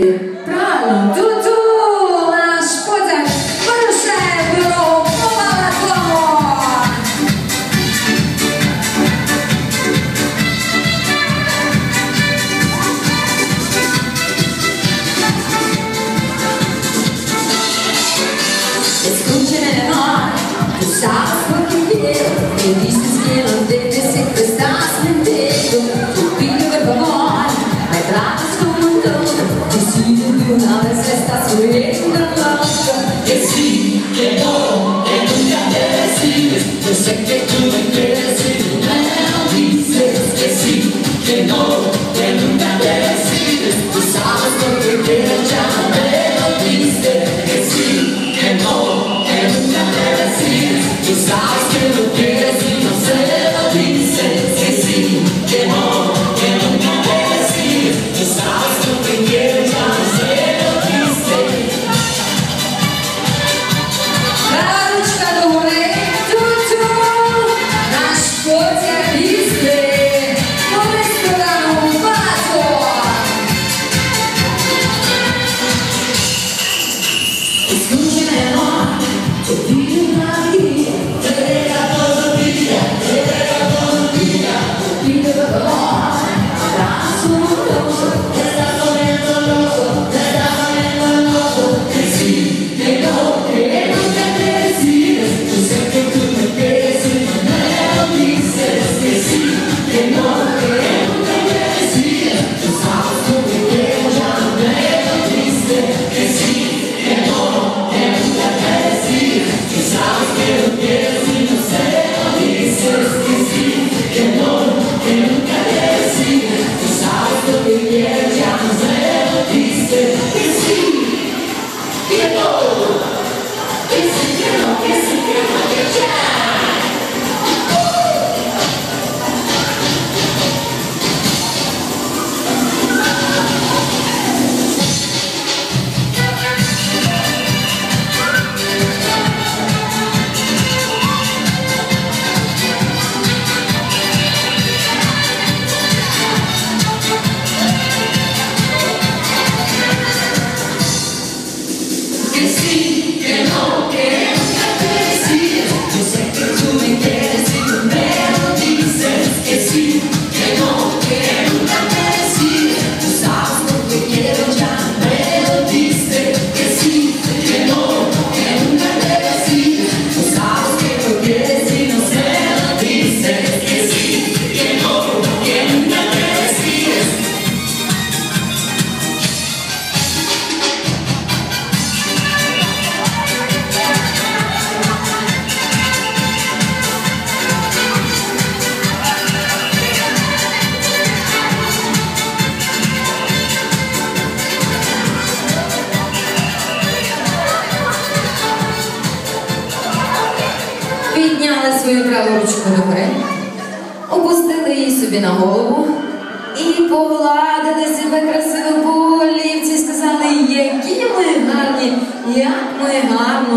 Pravo, tutto una sposa, non servono, prova la tua. Escuchen el amor, tú sabes. Que no, que nunca te decís, yo sé que tú me crees y tú me dices que sí, que no. Підняли свою праву ручку догори, опустили її собі на голову і погладили себе красиво по голівці, сказали, які ми гарні, як ми гарно.